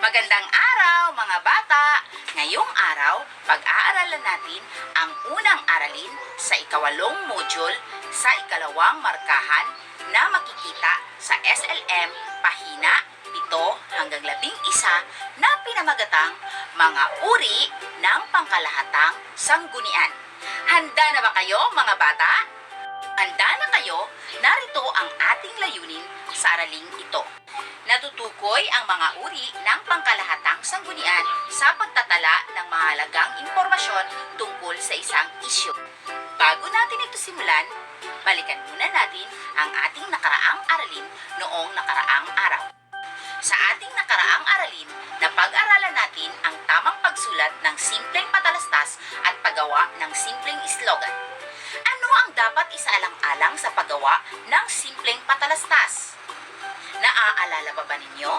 Magandang araw mga bata! Ngayong araw, pag-aaralan natin ang unang aralin sa ikawalong module sa ikalawang markahan na makikita sa SLM pahina 7 hanggang 11 na pinamagatang mga uri ng pangkalahatang sanggunian. Handa na ba kayo mga bata? Handa na kayo? Narito ang ating layunin sa araling ito. Natutukoy ang mga uri ng pangkalahatang sanggunian sa pagtatala ng mahalagang impormasyon tungkol sa isang isyu. Bago natin ito simulan, balikan muna natin ang ating nakaraang aralin noong nakaraang araw. Sa ating nakaraang aralin, napag-aralan natin ang tamang pagsulat ng simpleng patalastas at paggawa ng simpleng slogan. Ano ang dapat isaalang-alang sa paggawa ng simpleng patalastas? Naaalala pa ba ninyo?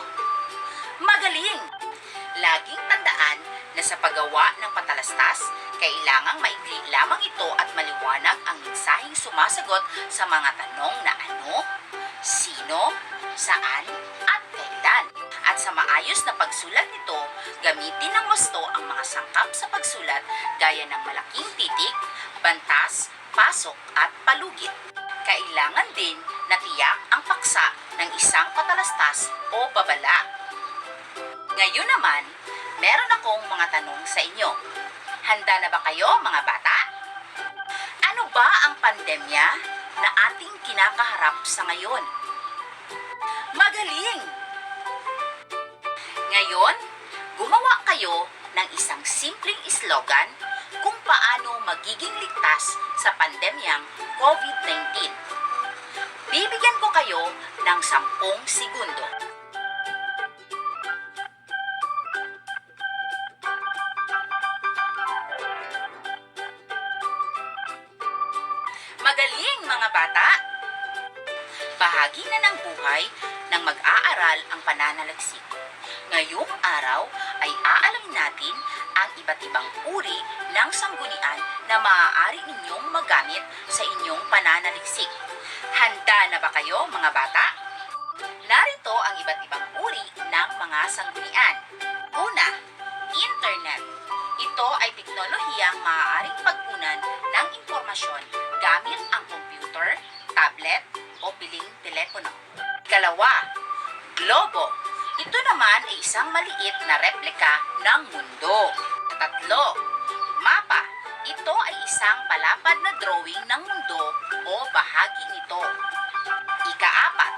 Magaling! Laging tandaan na sa paggawa ng patalastas, kailangang maigli lamang ito at maliwanag ang mensaheng sumasagot sa mga tanong na ano, sino, saan, at kailan. At sa maayos na pagsulat nito, gamitin ng gusto ang mga sangkap sa pagsulat gaya ng malaking titik, bantas, pasok at palugit. Kailangan din na tiyak ang paksa ng isang patalastas o babala. Ngayon naman, meron akong mga tanong sa inyo. Handa na ba kayo mga bata? Ano ba ang pandemya na ating kinakaharap sa ngayon? Magaling! Ngayon, gumawa kayo ng isang simpleng slogan magiging ligtas sa pandemyang COVID-19. Bibigyan ko kayo ng 10 segundo. Magaling mga bata! Bahagi na ng buhay ng mag-aaral ang pananalagsik. Ngayong araw ay aalamin natin ang iba't ibang uri ng sanggunian na maaari ninyong magamit sa inyong pananaliksik. Handa na ba kayo mga bata? Narito ang iba't ibang uri ng mga sanggunian. Una, Internet. Ito ay teknolohiyang maaaring pagkunan ng impormasyon gamit ang computer, tablet, o piling telepono. Ikalawa, Globo. Ito naman ay isang maliit na replika ng mundo. Tatlo, Mapa. Ito ay isang palapad na drawing ng mundo o bahagi nito. Ikaapat,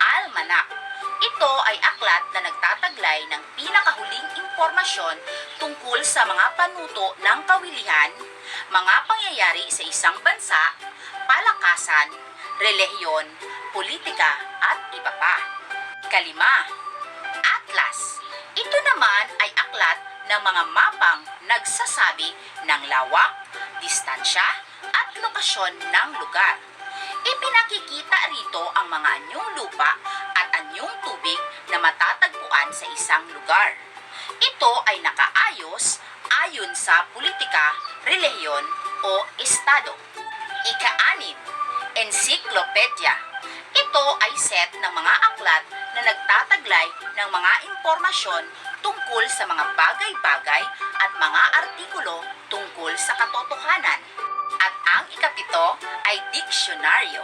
Almanak. Ito ay aklat na nagtataglay ng pinakahuling impormasyon tungkol sa mga panuto ng kawilihan, mga pangyayari sa isang bansa, palakasan, relihiyon, politika at iba pa. Kalima, Atlas. Ito naman ay aklat ng mga mapang nagsasabi ng lawak, distansya at lokasyon ng lugar. Ipinakikita rito ang mga anyong lupa at anyong tubig na matatagpuan sa isang lugar. Ito ay nakaayos ayon sa politika, relihiyon o estado. Ika-anim, ensiklopedia. Ito ay set ng mga aklat na nagtataglay ng mga impormasyon tungkol sa mga bagay-bagay at mga artikulo tungkol sa katotohanan. At ang ikapito ay diksyonaryo.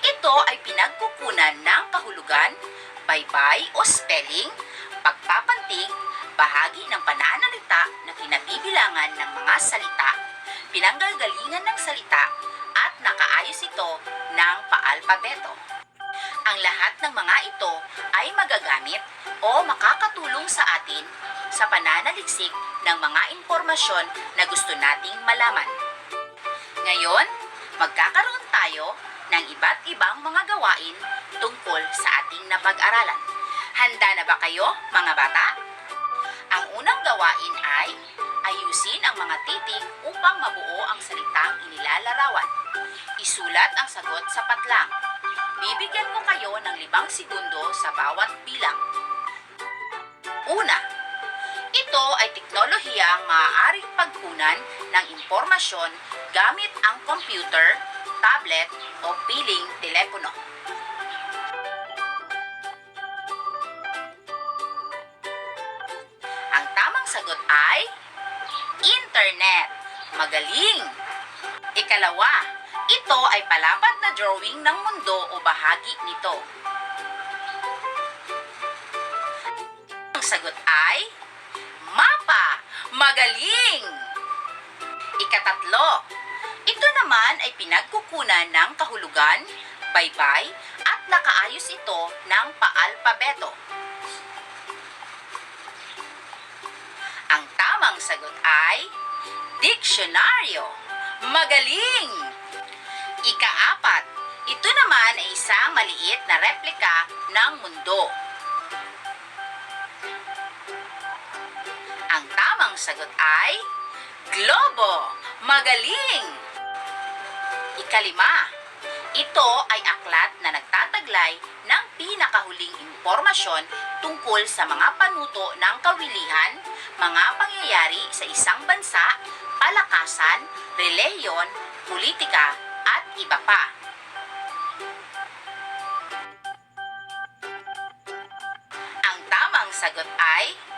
Ito ay pinagkukunan ng kahulugan, baybay o spelling, pagpapantig, bahagi ng pananalita na kinabibilangan ng mga salita, pinanggagalingan ng salita, at nakaayos ito ng paalpabeto. Ang lahat ng mga o makakatulong sa atin sa pananaliksik ng mga impormasyon na gusto nating malaman. Ngayon, magkakaroon tayo ng iba't ibang mga gawain tungkol sa ating napag-aralan. Handa na ba kayo, mga bata? Ang unang gawain ay ayusin ang mga titik upang mabuo ang salitang inilalarawan. Isulat ang sagot sa patlang. Bibigyan ko kayo ng limang segundo sa bawat bilang. Una, ito ay teknolohiya teknolohiyang maaaring pagkunan ng impormasyon gamit ang computer, tablet o piling telepono. Ang tamang sagot ay Internet. Magaling! Ikalawa, ito ay palapad na drawing ng mundo o bahagi nito. Sagot ay mapa. Magaling! Ikatatlo, ito naman ay pinagkukunan ng kahulugan, baybay, at nakaayos ito ng paalpabeto. Ang tamang sagot ay diksyonaryo. Magaling! Ikaapat, ito naman ay isang maliit na replika ng mundo. Sagot ay globo. Magaling! Ikalima, ito ay aklat na nagtataglay ng pinakahuling impormasyon tungkol sa mga panuto ng kawilihan, mga pangyayari sa isang bansa, palakasan, reliyon, politika, at iba pa. Ang tamang sagot ay.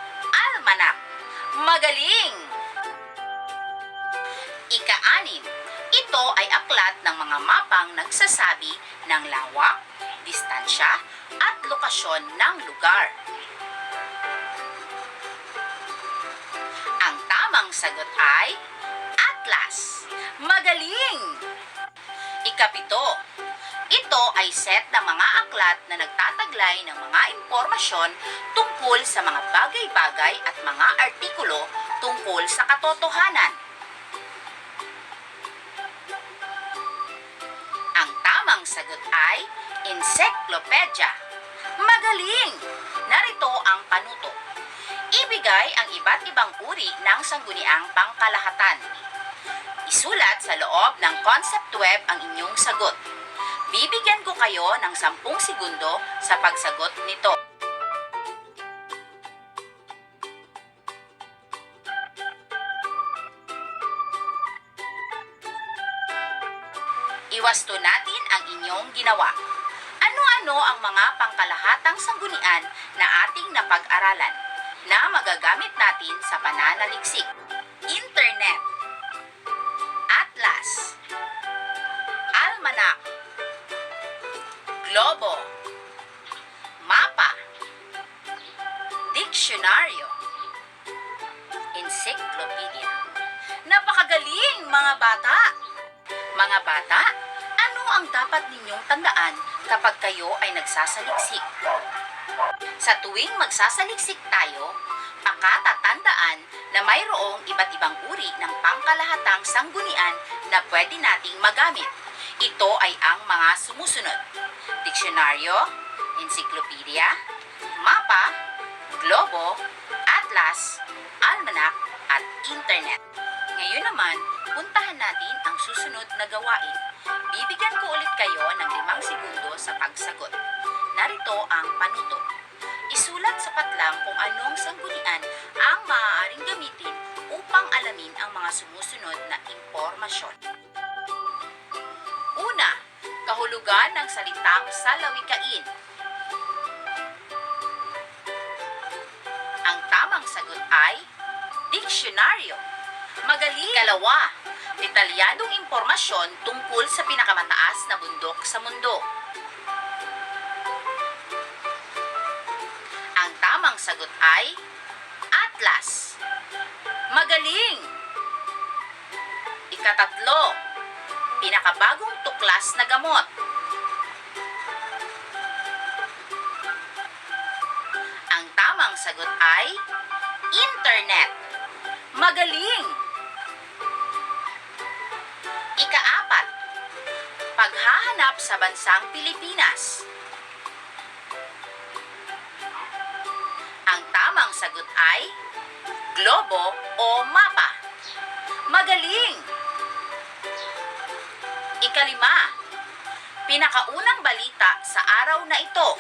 Magaling! Ika-anim, ito ay aklat ng mga mapang nagsasabi ng lawak, distansya, at lokasyon ng lugar. Ang tamang sagot ay Atlas. Magaling! Ikapito, ito ay set ng mga aklat na nagtataglay ng mga impormasyon tungkol sa mga bagay-bagay at mga artikulo tungkol sa katotohanan. Ang tamang sagot ay encyclopedia. Magaling! Narito ang panuto. Ibigay ang iba't ibang uri ng sangguniang pangkalahatan. Isulat sa loob ng concept web ang inyong sagot. Bibigyan ko kayo ng 10 segundo sa pagsagot nito. Iwasto natin ang inyong ginawa. Ano-ano ang mga pangkalahatang sanggunian na ating napag-aralan na magagamit natin sa pananaliksik? Internet Atlas kayo ay nagsasaliksik? Sa tuwing magsasaliksik tayo, pakatatandaan na mayroong iba't ibang uri ng pangkalahatang sanggunian na pwede nating magamit. Ito ay ang mga sumusunod. Diksyonaryo, ensiklopedia, mapa, globo, atlas, almanak, at internet. Ngayon naman, puntahan natin ang susunod na gawain. Bibigyan ko ulit kayo ng limang segundo sa pagsagot. Narito ang panuto. Isulat sa patlang kung anong sanggunian ang maaaring gamitin upang alamin ang mga sumusunod na impormasyon. Una, kahulugan ng salitang salawikain. Ang tamang sagot ay diksyonaryo. Magaling! Kalawa, detalyadong impormasyon tungkol sa pinakamataas na bundok sa mundo. Ang tamang sagot ay Atlas. Magaling! Ikatatlo, pinakabagong tuklas na gamot. Ang tamang sagot ay Internet. Magaling! Paghahanap sa bansang Pilipinas. Ang tamang sagot ay globo o mapa. Magaling! Ikalima, pinakaunang balita sa araw na ito.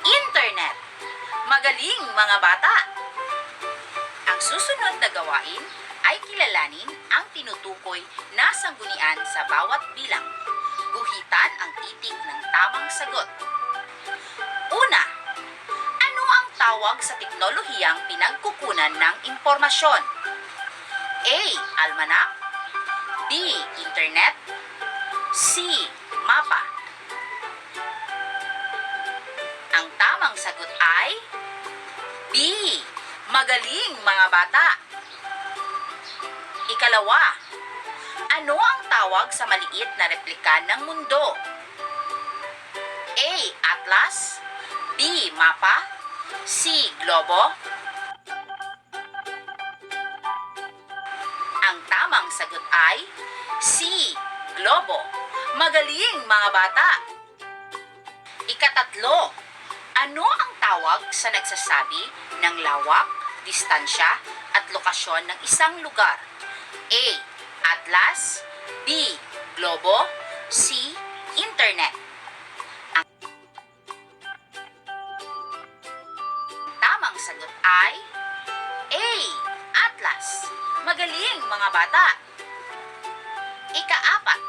Internet. Magaling mga bata! Ang susunod na gawain ay kilalanin ang tinutukoy na sanggunian sa bawat bilang. Guhitan ang titik ng tamang sagot. Una, ano ang tawag sa teknolohiyang pinagkukunan ng impormasyon? A. Almanak B. Internet C. Mapa Ang tamang sagot ay B. Magaling mga bata Ikalawa, ano ang tawag sa maliit na replika ng mundo? A. Atlas B. Mapa C. Globo Ang tamang sagot ay C. Globo. Magaling mga bata. Ikatatlo, ano ang tawag sa nagsasabi ng lawak, distansya at lokasyon ng isang lugar? A. Atlas B. Globo C. Internet Ang tamang sagot ay A. Atlas. Magaling mga bata. Ikaapat,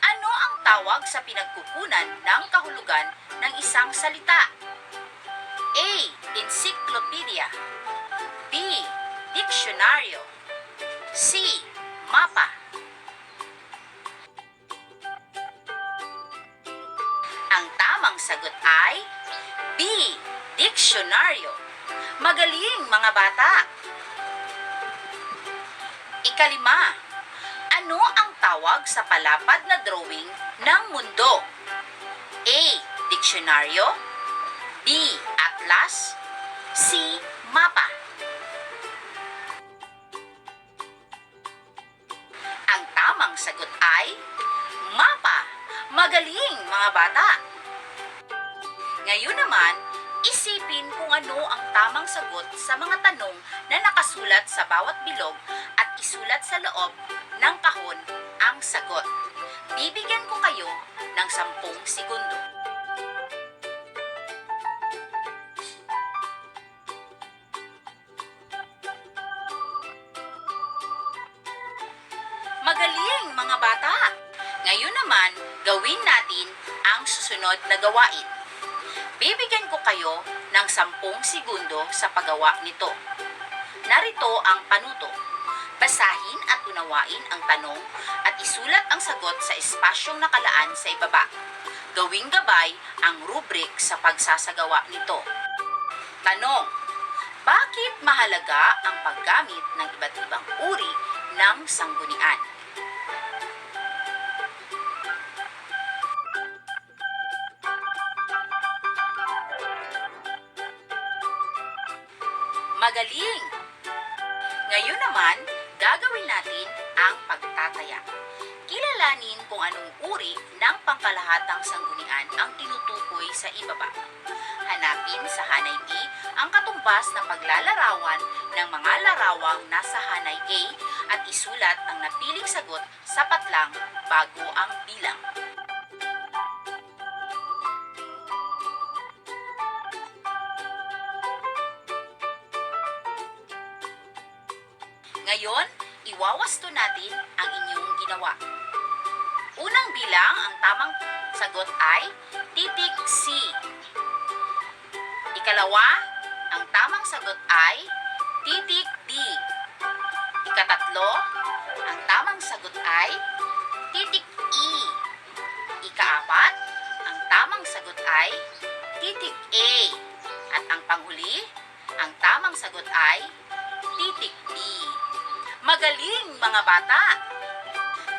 ano ang tawag sa pinagkukunan ng kahulugan ng isang salita? A. Encyclopedia B. Diksyonaryo C. Mapa Ang tamang sagot ay B. Diksyonaryo Magaling mga bata! Ikalima, ano ang tawag sa palapad na drawing ng mundo? A. Diksyonaryo B. Atlas C. Mapa sagot ay Mapa! Magaling mga bata! Ngayon naman, isipin kung ano ang tamang sagot sa mga tanong na nakasulat sa bawat bilog at isulat sa loob ng kahon ang sagot. Bibigyan ko kayo ng sampung segundo. Gawin natin ang susunod na gawain. Bibigyan ko kayo ng sampung segundo sa paggawa nito. Narito ang panuto. Basahin at unawain ang tanong at isulat ang sagot sa espasyong nakalaan sa ibaba. Gawing gabay ang rubrik sa pagsasagawa nito. Tanong, bakit mahalaga ang paggamit ng iba't ibang uri ng sanggunian? Magaling! Ngayon naman, gagawin natin ang pagtataya. Kilalanin kung anong uri ng pangkalahatang sanggunian ang tinutukoy sa ibaba. Hanapin sa hanay B ang katumbas ng paglalarawan ng mga larawang nasa hanay A at isulat ang napiling sagot sa patlang bago ang bilang. Ngayon, iwawasto natin ang inyong ginawa. Unang bilang, ang tamang sagot ay titik C. Ikalawa, ang tamang sagot ay titik D. Ikatatlo, ang tamang sagot ay titik E. Ikaapat, ang tamang sagot ay titik A. At ang panghuli, ang tamang sagot ay titik B. Magaling mga bata!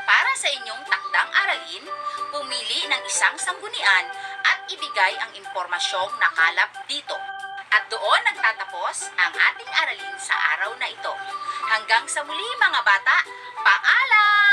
Para sa inyong takdang aralin, pumili ng isang sanggunian at ibigay ang impormasyong nakalap dito. At doon nagtatapos ang ating aralin sa araw na ito. Hanggang sa muli mga bata, paalam!